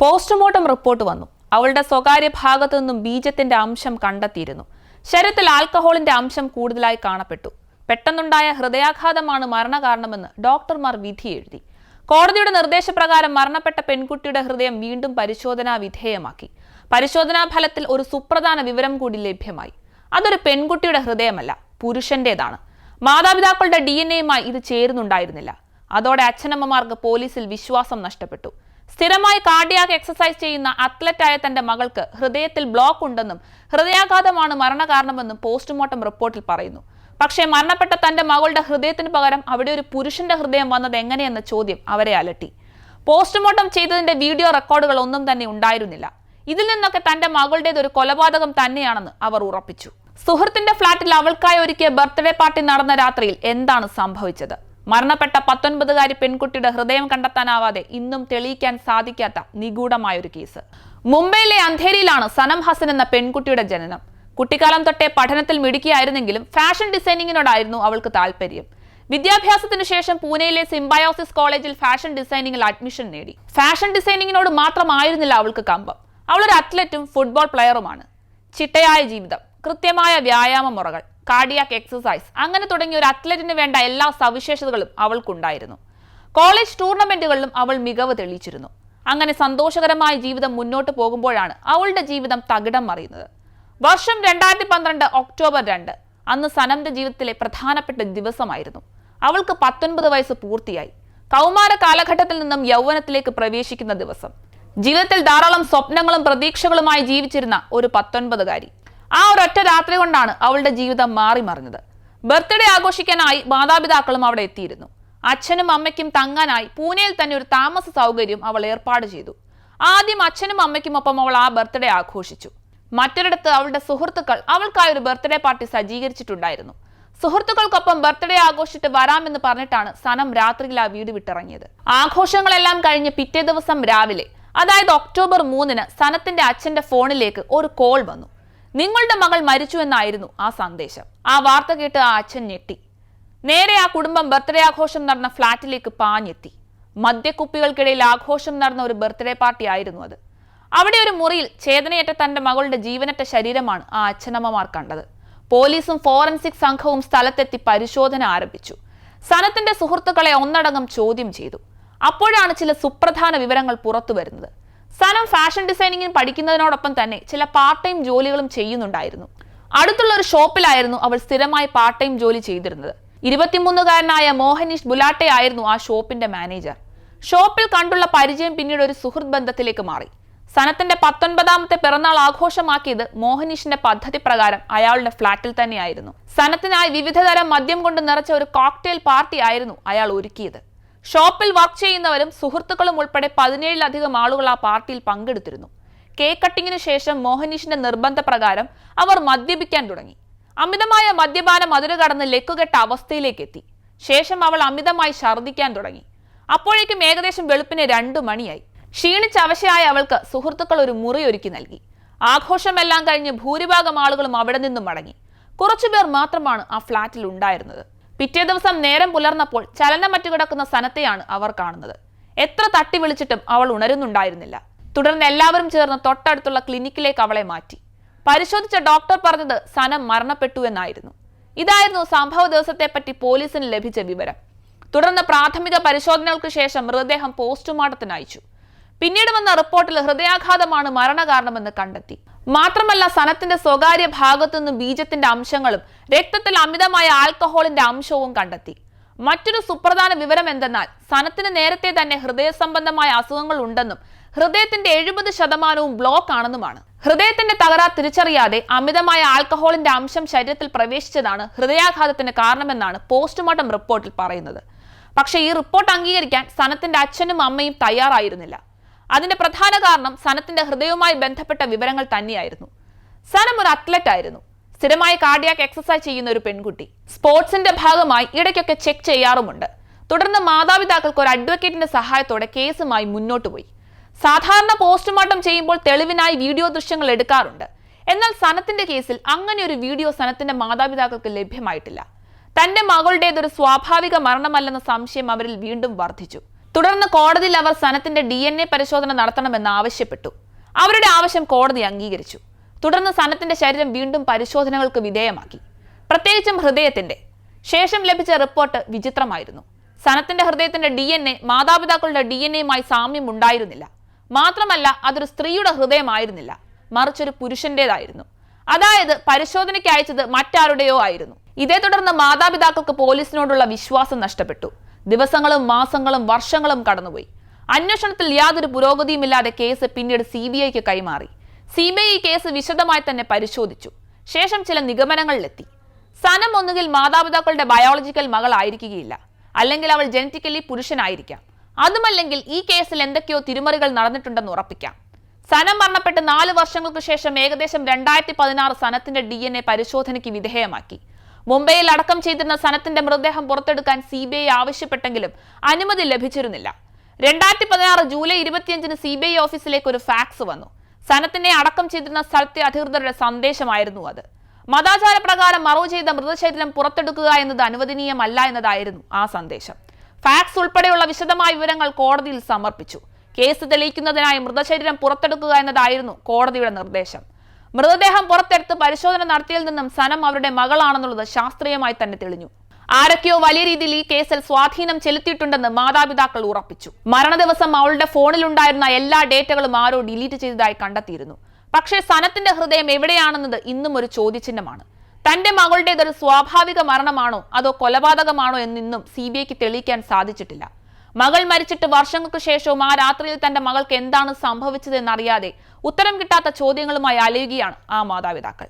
Postmortem report വന്നു. അവളുടെ സ്വകാര്യ ഭാഗത്തു നിന്നും ബീജത്തിന്റെ അംശം കണ്ടെത്തിയിരുന്നു. ശരീരത്തിൽ ആൽക്കഹോളിന്റെ അംശം കൂടുതലായി കാണപ്പെട്ടു. പെട്ടെന്നുണ്ടായ ഹൃദയാഘാതമാണ് മരണകാരണമെന്ന് ഡോക്ടർമാർ വിധി എഴുതി. കോടതിയുടെ നിർദ്ദേശപ്രകാരം മരണപ്പെട്ട പെൺകുട്ടിയുടെ ഹൃദയം വീണ്ടും പരിശോധനാ വിധേയമാക്കി. പരിശോധനാ ഫലത്തിൽ ഒരു സുപ്രധാന വിവരം കൂടി ലഭ്യമായി. അതൊരു പെൺകുട്ടിയുടെ ഹൃദയമല്ല പുരുഷന്റേതാണ്. മാതാപിതാക്കളുടെ ഡി എൻ എയുമായി ഇത് ചേരുന്നുണ്ടായിരുന്നില്ല. അതോടെ അച്ഛനമ്മമാർക്ക് പോലീസിൽ വിശ്വാസം നഷ്ടപ്പെട്ടു. സ്ഥിരമായി കാർഡിയാക് എക്സസൈസ് ചെയ്യുന്ന അത്ലറ്റായ തന്റെ മകൾക്ക് ഹൃദയത്തിൽ ബ്ലോക്ക് ഉണ്ടെന്നും ഹൃദയാഘാതമാണ് മരണകാരണമെന്നും പോസ്റ്റ്മോർട്ടം റിപ്പോർട്ടിൽ പറയുന്നു. പക്ഷേ മരണപ്പെട്ട തന്റെ മകളുടെ ഹൃദയത്തിന് പകരം അവിടെ ഒരു പുരുഷന്റെ ഹൃദയം വന്നത് എങ്ങനെയെന്ന ചോദ്യം അവരെ അലട്ടി. പോസ്റ്റ്മോർട്ടം ചെയ്തതിന്റെ വീഡിയോ റെക്കോർഡുകൾ ഒന്നും തന്നെ ഉണ്ടായിരുന്നില്ല. ഇതിൽ നിന്നൊക്കെ തന്റെ മകളുടേത് ഒരു കൊലപാതകം തന്നെയാണെന്ന് അവർ ഉറപ്പിച്ചു. സുഹൃത്തിന്റെ ഫ്ളാറ്റിൽ അവൾക്കായി ഒരുക്കിയ ബർത്ത്ഡേ പാർട്ടി നടന്ന രാത്രിയിൽ എന്താണ് സംഭവിച്ചത്? മരണപ്പെട്ട പത്തൊൻപതുകാരി പെൺകുട്ടിയുടെ ഹൃദയം കണ്ടെത്താനാവാതെ ഇന്നും തെളിയിക്കാൻ സാധിക്കാത്ത നിഗൂഢമായൊരു കേസ്. മുംബൈയിലെ അന്ധേരിയിലാണ് സനം ഹസൻ എന്ന പെൺകുട്ടിയുടെ ജനനം. കുട്ടിക്കാലം തൊട്ടേ പഠനത്തിൽ മിടുക്കിയായിരുന്നെങ്കിലും ഫാഷൻ ഡിസൈനിങ്ങിനോടായിരുന്നു അവൾക്ക് താല്പര്യം. വിദ്യാഭ്യാസത്തിനു ശേഷം പൂനെയിലെ സിംബയോസിസ് കോളേജിൽ ഫാഷൻ ഡിസൈനിങ്ങിൽ അഡ്മിഷൻ നേടി. ഫാഷൻ ഡിസൈനിങ്ങിനോട് മാത്രമായിരുന്നില്ല അവൾക്ക് കമ്പം. അവളൊരു അത്ലറ്റും ഫുട്ബോൾ പ്ലെയറുമാണ്. ചിട്ടയായ ജീവിതം കൃത്യമായ വ്യായാമ മുറകൾ കാർഡിയാക് എക്സസൈസ് അങ്ങനെ തുടങ്ങിയ ഒരു അത്ലറ്റിന് വേണ്ട എല്ലാ സവിശേഷതകളും അവൾക്കുണ്ടായിരുന്നു. കോളേജ് ടൂർണമെന്റുകളിലും അവൾ മികവ് തെളിയിച്ചിരുന്നു. അങ്ങനെ സന്തോഷകരമായ ജീവിതം മുന്നോട്ട് പോകുമ്പോഴാണ് അവളുടെ ജീവിതം തകിടം മറിയുന്നത്. വർഷം രണ്ടായിരത്തി പന്ത്രണ്ട് ഒക്ടോബർ രണ്ട്. അന്ന് സനന്റെ ജീവിതത്തിലെ പ്രധാനപ്പെട്ട ദിവസമായിരുന്നു. അവൾക്ക് പത്തൊൻപത് വയസ്സ് പൂർത്തിയായി. കൗമാര കാലഘട്ടത്തിൽ നിന്നും യൗവനത്തിലേക്ക് പ്രവേശിക്കുന്ന ദിവസം. ജീവിതത്തിൽ ധാരാളം സ്വപ്നങ്ങളും പ്രതീക്ഷകളുമായി ജീവിച്ചിരുന്ന ഒരു പത്തൊൻപതുകാരി. ആ ഒരൊറ്റ രാത്രി കൊണ്ടാണ് അവളുടെ ജീവിതം മാറി മറിഞ്ഞത്. ബർത്ത്ഡേ ആഘോഷിക്കാനായി മാതാപിതാക്കളും അവിടെ എത്തിയിരുന്നു. അച്ഛനും അമ്മയ്ക്കും തങ്ങാനായി പൂനെയിൽ തന്നെ ഒരു താമസ സൗകര്യം അവൾ ഏർപ്പാട് ചെയ്തു. ആദ്യം അച്ഛനും അമ്മയ്ക്കും ഒപ്പം അവൾ ആ ബർത്ത്ഡേ ആഘോഷിച്ചു. മറ്റൊരിടത്ത് അവളുടെ സുഹൃത്തുക്കൾ അവൾക്കായി ഒരു ബർത്ത്ഡേ പാർട്ടി സജ്ജീകരിച്ചിട്ടുണ്ടായിരുന്നു. സുഹൃത്തുക്കൾക്കൊപ്പം ബർത്ത്ഡേ ആഘോഷിച്ചിട്ട് വരാമെന്ന് പറഞ്ഞിട്ടാണ് സനം രാത്രിയിൽ ആ വീട് വിട്ടിറങ്ങിയത്. ആഘോഷങ്ങളെല്ലാം കഴിഞ്ഞ് പിറ്റേ ദിവസം രാവിലെ അതായത് ഒക്ടോബർ മൂന്നിന് സനത്തിന്റെ അച്ഛന്റെ ഫോണിലേക്ക് ഒരു കോൾ വന്നു. നിങ്ങളുടെ മകൾ മരിച്ചു എന്നായിരുന്നു ആ സന്ദേശം. ആ വാർത്ത കേട്ട് ആ അച്ഛൻ ഞെട്ടി. നേരെ ആ കുടുംബം ബർത്ത്ഡേ ആഘോഷം നടന്ന ഫ്ളാറ്റിലേക്ക് പാഞ്ഞെത്തി. മദ്യക്കുപ്പികൾക്കിടയിൽ ആഘോഷം നടന്ന ഒരു ബർത്ത്ഡേ പാർട്ടി ആയിരുന്നു അത്. അവിടെ ഒരു മുറിയിൽ ചേതനയേറ്റ തന്റെ മകളുടെ ജീവനറ്റ ശരീരമാണ് ആ അച്ഛനമ്മമാർ കണ്ടത്. പോലീസും ഫോറൻസിക് സംഘവും സ്ഥലത്തെത്തി പരിശോധന ആരംഭിച്ചു. സനത്തിന്റെ സുഹൃത്തുക്കളെ ഒന്നടങ്കം ചോദ്യം ചെയ്തു. അപ്പോഴാണ് ചില സുപ്രധാന വിവരങ്ങൾ പുറത്തു വരുന്നത് സനം ഫാഷൻ ഡിസൈനിങ്ങിന് പഠിക്കുന്നതിനോടൊപ്പം തന്നെ ചില പാർട്ട് ടൈം ജോലികളും ചെയ്യുന്നുണ്ടായിരുന്നു. അടുത്തുള്ള ഒരു ഷോപ്പിലായിരുന്നു അവൾ സ്ഥിരമായി പാർട്ട് ടൈം ജോലി ചെയ്തിരുന്നത്. ഇരുപത്തിമൂന്നുകാരനായ മോഹനീഷ് ബുലാട്ടെ ആയിരുന്നു ആ ഷോപ്പിന്റെ മാനേജർ ഷോപ്പിൽ കണ്ടുള്ള പരിചയം പിന്നീട് ഒരു സുഹൃത്ത് ബന്ധത്തിലേക്ക് മാറി. സനത്തിന്റെ പത്തൊൻപതാമത്തെ പിറന്നാൾ ആഘോഷമാക്കിയത് മോഹനീഷിന്റെ പദ്ധതി പ്രകാരം അയാളുടെ ഫ്ളാറ്റിൽ തന്നെയായിരുന്നു. സനത്തിനായി വിവിധതരം മദ്യം കൊണ്ട് നിറച്ച ഒരു കോക്ടെയിൽ പാർട്ടി ആയിരുന്നു അയാൾ ഒരുക്കിയത്. ഷോപ്പിൽ വർക്ക് ചെയ്യുന്നവരും സുഹൃത്തുക്കളും ഉൾപ്പെടെ പതിനേഴിലധികം ആളുകൾ ആ പാർട്ടിയിൽ പങ്കെടുത്തിരുന്നു. കേക്ക് കട്ടിങ്ങിന് ശേഷം മോഹനീഷിന്റെ നിർബന്ധപ്രകാരം അവർ മദ്യപിക്കാൻ തുടങ്ങി. അമിതമായ മദ്യപാനം അതിരു കടന്ന് ലക്കുകെട്ട അവസ്ഥയിലേക്ക് എത്തി. ശേഷം അവൾ അമിതമായി ഛർദ്ദിക്കാൻ തുടങ്ങി. അപ്പോഴേക്കും ഏകദേശം വെളുപ്പിന് രണ്ടു മണിയായി. ക്ഷീണിച്ച അവശയായ അവൾക്ക് സുഹൃത്തുക്കൾ ഒരു മുറി ഒരുക്കി നൽകി. ആഘോഷമെല്ലാം കഴിഞ്ഞ് ഭൂരിഭാഗം ആളുകളും അവിടെ നിന്നും മടങ്ങി. കുറച്ചുപേർ മാത്രമാണ് ആ ഫ്ളാറ്റിൽ ഉണ്ടായിരുന്നത്. പിറ്റേ ദിവസം നേരം പുലർന്നപ്പോൾ ചലനമറ്റു കിടക്കുന്ന സനത്തെയാണ് അവർ കാണുന്നത്. എത്ര തട്ടി വിളിച്ചിട്ടും അവൾ ഉണരുന്നുണ്ടായിരുന്നില്ല. തുടർന്ന് എല്ലാവരും ചേർന്ന് തൊട്ടടുത്തുള്ള ക്ലിനിക്കിലേക്ക് അവളെ മാറ്റി. പരിശോധിച്ച ഡോക്ടർ പറഞ്ഞത് സനം മരണപ്പെട്ടു എന്നായിരുന്നു. ഇതായിരുന്നു സംഭവ ദിവസത്തെപ്പറ്റി പോലീസിന് ലഭിച്ച വിവരം. തുടർന്ന് പ്രാഥമിക പരിശോധനകൾക്ക് ശേഷം മൃതദേഹം പോസ്റ്റ്മോർട്ടത്തിന് അയച്ചു. പിന്നീട് വന്ന റിപ്പോർട്ടിൽ ഹൃദയാഘാതമാണ് മരണകാരണമെന്ന് കണ്ടെത്തി. മാത്രമല്ല സനത്തിന്റെ സ്വകാര്യ ഭാഗത്തുനിന്നും ബീജത്തിന്റെ അംശങ്ങളും രക്തത്തിൽ അമിതമായ ആൽക്കഹോളിന്റെ അംശവും കണ്ടെത്തി. മറ്റൊരു സുപ്രധാന വിവരം എന്തെന്നാൽ സനത്തിന് നേരത്തെ തന്നെ ഹൃദയ സംബന്ധമായ അസുഖങ്ങൾ ഉണ്ടെന്നും ഹൃദയത്തിന്റെ എഴുപത് ശതമാനവും ബ്ലോക്ക് ആണെന്നുമാണ്. ഹൃദയത്തിന്റെ തകരാർ തിരിച്ചറിയാതെ അമിതമായ ആൽക്കഹോളിന്റെ അംശം ശരീരത്തിൽ പ്രവേശിച്ചതാണ് ഹൃദയാഘാതത്തിന് കാരണമെന്നാണ് പോസ്റ്റ്മോർട്ടം റിപ്പോർട്ടിൽ പറയുന്നത്. പക്ഷേ ഈ റിപ്പോർട്ട് അംഗീകരിക്കാൻ സനത്തിന്റെ അച്ഛനും അമ്മയും തയ്യാറായിരുന്നില്ല. അതിന്റെ പ്രധാന കാരണം സനത്തിന്റെ ഹൃദയവുമായി ബന്ധപ്പെട്ട വിവരങ്ങൾ തന്നെയായിരുന്നു. സനം ഒരു അത്ലറ്റ് ആയിരുന്നു. സ്ഥിരമായി കാർഡിയാക് എക്സസൈസ് ചെയ്യുന്ന ഒരു പെൺകുട്ടി. സ്പോർട്സിന്റെ ഭാഗമായി ഇടയ്ക്കൊക്കെ ചെക്ക് ചെയ്യാറുമുണ്ട്. തുടർന്ന് മാതാപിതാക്കൾക്ക് ഒരു അഡ്വക്കേറ്റിന്റെ സഹായത്തോടെ കേസുമായി മുന്നോട്ട് പോയി. സാധാരണ പോസ്റ്റ്മോർട്ടം ചെയ്യുമ്പോൾ തെളിവിനായി വീഡിയോ ദൃശ്യങ്ങൾ എടുക്കാറുണ്ട്. എന്നാൽ സനത്തിന്റെ കേസിൽ അങ്ങനെ ഒരു വീഡിയോ സനത്തിന്റെ മാതാപിതാക്കൾക്ക് ലഭ്യമായിട്ടില്ല. തന്റെ മകളുടേതൊരു സ്വാഭാവിക മരണമല്ലെന്ന സംശയം അവരിൽ വീണ്ടും വർദ്ധിച്ചു. തുടർന്ന് കോടതിയിൽ അവർ സനത്തിന്റെ ഡി എൻ എ പരിശോധന നടത്തണമെന്ന് ആവശ്യപ്പെട്ടു. അവരുടെ ആവശ്യം കോടതി അംഗീകരിച്ചു. തുടർന്ന് സനത്തിന്റെ ശരീരം വീണ്ടും പരിശോധനകൾക്ക് വിധേയമാക്കി. പ്രത്യേകിച്ചും ഹൃദയത്തിന്റെ. ശേഷം ലഭിച്ച റിപ്പോർട്ട് വിചിത്രമായിരുന്നു. സനത്തിന്റെ ഹൃദയത്തിന്റെ ഡി എൻ എ മാതാപിതാക്കളുടെ ഡി എൻ എയുമായി സാമ്യം ഉണ്ടായിരുന്നില്ല മാത്രമല്ല അതൊരു സ്ത്രീയുടെ ഹൃദയമായിരുന്നില്ല. മറിച്ചൊരു പുരുഷന്റേതായിരുന്നു. അതായത് പരിശോധനയ്ക്ക് അയച്ചത് മറ്റാരുടെയോ ആയിരുന്നു. ഇതേ തുടർന്ന് മാതാപിതാക്കൾക്ക് പോലീസിനോടുള്ള വിശ്വാസം നഷ്ടപ്പെട്ടു. ദിവസങ്ങളും മാസങ്ങളും വർഷങ്ങളും കടന്നുപോയി. അന്വേഷണത്തിൽ യാതൊരു പുരോഗതിയുമില്ലാതെ കേസ് പിന്നീട് സി ബി ഐക്ക് കൈമാറി. സി ബി ഐ കേസ് വിശദമായി തന്നെ പരിശോധിച്ചു. ശേഷം ചില നിഗമനങ്ങളിലെത്തി. സനം ഒന്നുകിൽ മാതാപിതാക്കളുടെ ബയോളജിക്കൽ മകളായിരിക്കുകയില്ല. അല്ലെങ്കിൽ അവൾ ജനറ്റിക്കലി പുരുഷനായിരിക്കാം. അതുമല്ലെങ്കിൽ ഈ കേസിൽ എന്തൊക്കെയോ തിരുമറികൾ നടന്നിട്ടുണ്ടെന്ന് ഉറപ്പിക്കാം. സനം മരണപ്പെട്ട് നാല് വർഷങ്ങൾക്ക് ശേഷം ഏകദേശം രണ്ടായിരത്തി പതിനാറ് സനത്തിന്റെ ഡി എൻ എ പരിശോധനയ്ക്ക് വിധേയമാക്കി. മുംബൈയിൽ അടക്കം ചെയ്തിരുന്ന സനത്തിന്റെ മൃതദേഹം പുറത്തെടുക്കാൻ സി ബി ഐ ആവശ്യപ്പെട്ടെങ്കിലും അനുമതി ലഭിച്ചിരുന്നില്ല. രണ്ടായിരത്തി പതിനാറ് ജൂലൈ ഇരുപത്തിയഞ്ചിന് സി ബി ഐ ഓഫീസിലേക്ക് ഒരു ഫാക്സ് വന്നു. സനത്തിനെ അടക്കം ചെയ്തിരുന്ന സ്ഥലത്തെ അധികൃതരുടെ സന്ദേശമായിരുന്നു അത്. മതാചാര പ്രകാരം മറവ് ചെയ്ത മൃതശരീരം പുറത്തെടുക്കുക എന്നത് അനുവദനീയമല്ല എന്നതായിരുന്നു ആ സന്ദേശം. ഫാക്സ് ഉൾപ്പെടെയുള്ള വിശദമായ വിവരങ്ങൾ കോടതിയിൽ സമർപ്പിച്ചു. കേസ് തെളിയിക്കുന്നതിനായി മൃതശരീരം പുറത്തെടുക്കുക എന്നതായിരുന്നു കോടതിയുടെ നിർദ്ദേശം. മൃതദേഹം പുറത്തെടുത്ത് പരിശോധന നടത്തിയതിൽ നിന്നും സനം അവരുടെ മകളാണെന്നുള്ളത് ശാസ്ത്രീയമായി തന്നെ തെളിഞ്ഞു. ആരൊക്കെയോ വലിയ രീതിയിൽ ഈ കേസിൽ സ്വാധീനം ചെലുത്തിയിട്ടുണ്ടെന്ന് മാതാപിതാക്കൾ ഉറപ്പിച്ചു. മരണദിവസം അവളുടെ ഫോണിലുണ്ടായിരുന്ന എല്ലാ ഡേറ്റകളും ആരോ ഡിലീറ്റ് ചെയ്തതായി കണ്ടെത്തിയിരുന്നു. പക്ഷേ സനത്തിന്റെ ഹൃദയം എവിടെയാണെന്നത് ഇന്നും ഒരു ചോദ്യചിഹ്നമാണ്. തന്റെ മകളുടേതൊരു സ്വാഭാവിക മരണമാണോ അതോ കൊലപാതകമാണോ എന്നിന്നും സി ബി ഐക്ക് തെളിയിക്കാൻ സാധിച്ചിട്ടില്ല. മകൾ മരിച്ചിട്ട് വർഷങ്ങൾക്ക് ശേഷവും ആ രാത്രിയിൽ തന്റെ മകൾക്ക് എന്താണ് സംഭവിച്ചതെന്നറിയാതെ ഉത്തരം കിട്ടാത്ത ചോദ്യങ്ങളുമായി അലയുകയാണ് ആ മാതാപിതാക്കൾ.